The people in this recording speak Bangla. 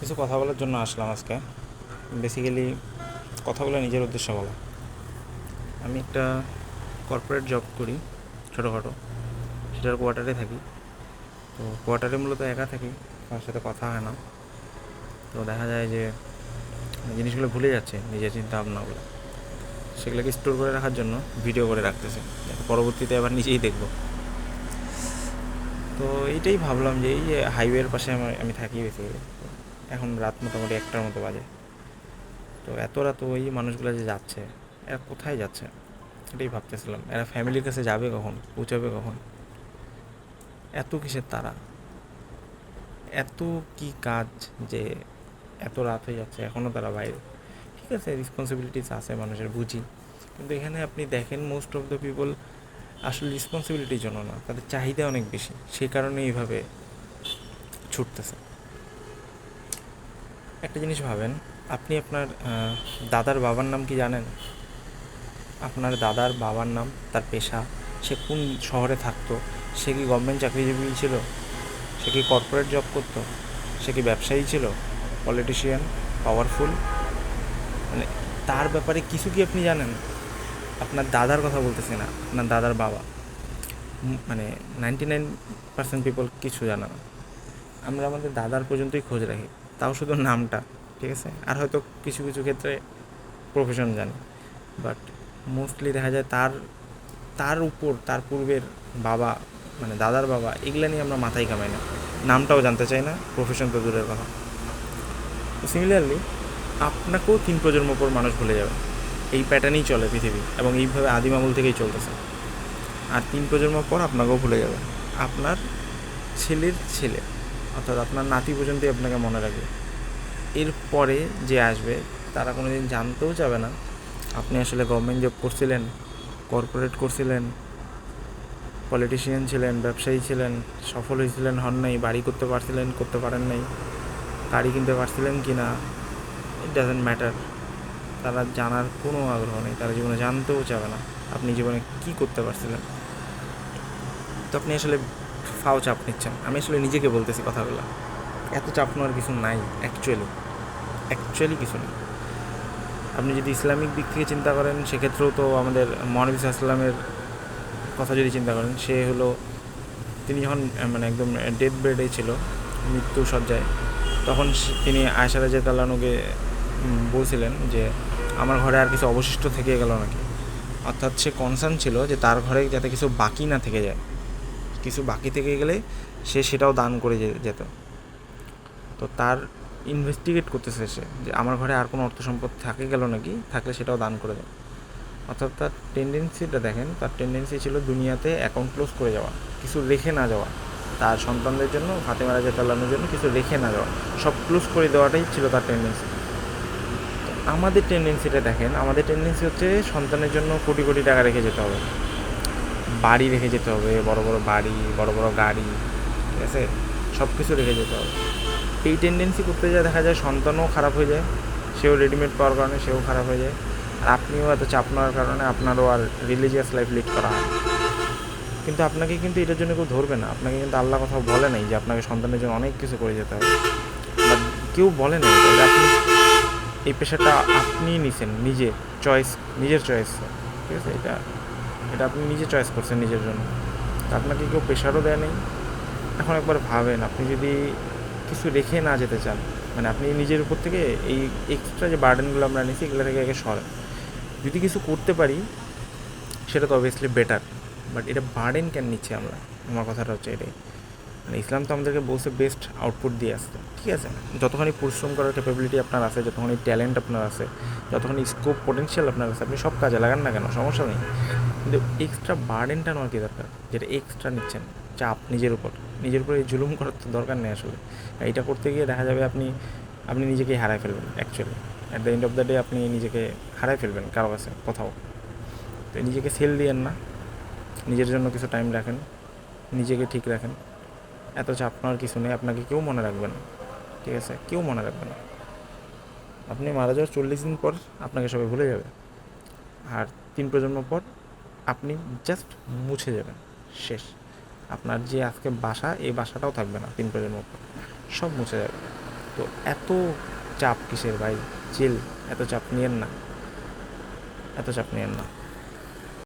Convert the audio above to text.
কিছু কথা বলার জন্য আসলাম আজকে। বেসিক্যালি কথাগুলো নিজের উদ্দেশ্যে বলা। আমি একটা কর্পোরেট জব করি, ছোটোখাটো। সেটার কোয়ার্টারে থাকি। তো কোয়ার্টারে মূলত একা থাকি কার সাথে কথা হয় না। তো দেখা যায় যে, জিনিসগুলো ভুলে যাচ্ছে, নিজের চিন্তা ভাবনাগুলো সেগুলোকে স্টোর করে রাখার জন্য ভিডিও করে রাখতেছে। পরবর্তীতে আবার নিজেই দেখব। তো এইটাই ভাবলাম যে, এই যে হাইওয়ের পাশে আমি থাকি বেসিক্যালি এখন রাত মোটামুটি একটার মতো বাজে। তো এত রাত ওই মানুষগুলো যে যাচ্ছে, এরা কোথায় যাচ্ছে? এটাই ভাবতেছিলাম। এরা ফ্যামিলির কাছে যাবে কখন? পৌঁছাবে কখন? এত কিসের তারা? এত কি কাজ যে এত রাত হয়ে যাচ্ছে এখনও তারা বাইরে? ঠিক আছে রেসপন্সিবিলিটিস আছে মানুষের, বুঝি। কিন্তু এখানে আপনি দেখেন মোস্ট অফ দ্য পিপল আসলে রেসপন্সিবিলিটির জন্য না, তাদের চাহিদা অনেক বেশি। সেই কারণে এইভাবে ছুটতেছে। একটা জিনিস ভাবেন, আপনি আপনার দাদার বাবার নাম কি জানেন? আপনার দাদার বাবার নাম, তার পেশা, সে কোন শহরে থাকতো? সে কি গভর্নমেন্ট চাকরিজীবী ছিল? সে কি কর্পোরেট জব করতো? সে কি ব্যবসায়ী ছিল? পলিটিশিয়ান পাওয়ারফুল মানে তার ব্যাপারে কিছু কি আপনি জানেন? আপনার দাদার কথা বলতেছি না, আপনার দাদার বাবা। মানে নাইনটি নাইন পার্সেন্ট পিপল কিছু জানে না। আমরা আমাদের দাদার পর্যন্তই খোঁজ রাখি। তাও শুধু নামটা, ঠিক আছে? আর হয়তো কিছু কিছু ক্ষেত্রে প্রফেশন জানি। বাট মোস্টলি দেখা যায় তার তার উপর, তার পূর্বের বাবা মানে দাদার বাবা, এগুলা নিয়ে আমরা মাথায় কামাই না। নামটাও জানতে চাই না প্রফেশন তো দূরের কথা। তো সিমিলারলি আপনাকেও তিন প্রজন্ম পর মানুষ ভুলে যাবে। এই প্যাটার্নই চলে পৃথিবী, এবং এইভাবে আদিম আমল থেকেই চলতেছে। আর তিন প্রজন্ম পর আপনাকেও ভুলে যাবে। আপনার ছেলের ছেলে। অর্থাৎ আপনার নাতি পর্যন্তই আপনাকে মনে রাখবে। এরপরে যে আসবে, তারা কোনো দিন জানতেও যাবে না, আপনি আসলে গভর্নমেন্ট জব করছিলেন কর্পোরেট করছিলেন পলিটিশিয়ান ছিলেন, ব্যবসায়ী ছিলেন, সফল হয়েছিলেন, হন নাই, বাড়ি করতে পারছিলেন, করতে পারেন নাই, গাড়ি কিনতে পারছিলেন কি না ইট ডাজেন্ট ম্যাটার তারা জানার কোনো আগ্রহ নেই, তারা জীবনে জানতেও চাবে না, আপনি জীবনে কী করতে পারছিলেন। তো আপনি আসলে ফাও চাপ নিচ্ছেন। আমি আসলে নিজেকে বলতেছি কথাগুলো। এত চাপ নেওয়ার কিছু নাই অ্যাকচুয়ালি অ্যাকচুয়ালি কিছু নেই। আপনি যদি ইসলামিক দিক থেকে চিন্তা করেন, সেক্ষেত্রেও তো আমাদের মহানবী ইসলামের কথা যদি চিন্তা করেন, সে হলো, তিনি যখন মানে একদম ডেথ বেডে ছিল, মৃত্যু সজ্জায় তখন তিনি আয়সা রাজা তাল্লানুকে বলছিলেন যে, আমার ঘরে আর কিছু অবশিষ্ট থেকে গেল নাকি? অর্থাৎ সে কনসার্ন ছিল যে তার ঘরে যাতে কিছু বাকি না থেকে যায়। কিছু বাকি থেকে গেলে সে সেটাও দান করে যেত। তো তার ইনভেস্টিগেট করতেছে সে যে আমার ঘরে আর কোনো অর্থ সম্পদ থাকে গেল নাকি? থাকলে সেটাও দান করে দেয়। অর্থাৎ তার টেন্ডেন্সিটা দেখেন, তার টেন্ডেন্সি ছিল দুনিয়াতে অ্যাকাউন্ট ক্লোজ করে যাওয়া, কিছু রেখে না যাওয়া। তার সন্তানদের জন্য ফাতেমা রাজা তাল্লানোর জন্য কিছু রেখে না যাওয়া, সব ক্লোজ করে দেওয়াটাই ছিল তার টেন্ডেন্সি আমাদের টেন্ডেন্সিটা দেখেন, আমাদের টেন্ডেন্সি হচ্ছে সন্তানের জন্য কোটি কোটি টাকা রেখে যেতে হবে। বাড়ি রেখে যেতে হবে, বড় বড় বাড়ি, বড় বড় গাড়ি, ঠিক আছে? সব কিছু রেখে যেতে হবে। এই টেন্ডেন্সি করতে যায় দেখা যায় সন্তানও খারাপ হয়ে যায়, সেও রেডিমেড পাওয়ার কারণে সেও খারাপ হয়ে যায়, আর আপনিও এত চাপ নেওয়ার কারণে আপনারও আর রিলিজিয়াস লাইফ লিড করা হয় কিন্তু আপনাকে কিন্তু এটার জন্য কেউ ধরবে না, আপনাকে কিন্তু আল্লাহ কথা বলে নাই যে আপনাকে সন্তানের জন্য অনেক কিছু করে যেতে হবে। বা কেউ বলে নাই। এটা আপনি এই পেশাটা আপনি নিছেন, নিজে চয়েস নিজের চয়েস ঠিক আছে? এটা এটা আপনি নিজে চয়েস করছেন নিজের জন্য। আপনাকে কেউ প্রেশারও দেয় নেই। এখন একবার ভাবেন, আপনি যদি কিছু রেখে না যেতে চান মানে আপনি নিজের উপর থেকে এই এক্সট্রা যে বার্ডেনগুলো আমরা নিচ্ছি এগুলো থেকে আগে সরেন। যদি কিছু করতে পারি, সেটা তো অবভিয়াসলি বেটার বাট এটা বার্ডেন কেন নিচ্ছি আমরা? আমার কথাটা হচ্ছে এটাই। মানে ইসলাম তো আমাদেরকে বলছে বেস্ট আউটপুট দিয়ে আসতে। ঠিক আছে? যতখানি পরিশ্রম করার ক্যাপাবিলিটি আপনার আছে, যতখানি ট্যালেন্ট আপনার আছে, যতখানি স্কোপ পোটেনশিয়াল আপনার আছে, আপনি সব কাজে লাগান না কেন? সমস্যা নেই। কিন্তু এক্সট্রা বার্ডেনটা নেওয়ার কি দরকার? যেটা এক্সট্রা নিচ্ছেন, চাপ নিজের উপর। নিজের উপর জুলুম করার তো দরকার নেই আসলে। এইটা করতে গিয়ে দেখা যাবে আপনি আপনি নিজেকেই হারায় ফেলবেন actually at the end of the day আপনি নিজেকে হারায় ফেলবেন কারও কাছে, কোথাও। তো নিজেকে সেল দিয়েন না। নিজের জন্য কিছু টাইম রাখেন। নিজেকে ঠিক রাখেন। এত চাপ নেওয়ার কিছু নেই। আপনাকে কেউ মনে রাখবে না। ঠিক আছে? কেউ মনে রাখবে না। আপনি মারা যাওয়ার চল্লিশ দিন পর আপনাকে সবাই ভুলে যাবে। আর তিন প্রজন্ম পর আপনি জাস্ট মুছে যাবেন। শেষ। আপনার যে আজকে বাসা, এই বাসাটাও থাকবে না তিন প্রজন্ম পর সব মুছে যাবে। তো এত চাপ কিসের ভাই? চিল এত চাপ নিয়েন না। এত চাপ নিয়েন না।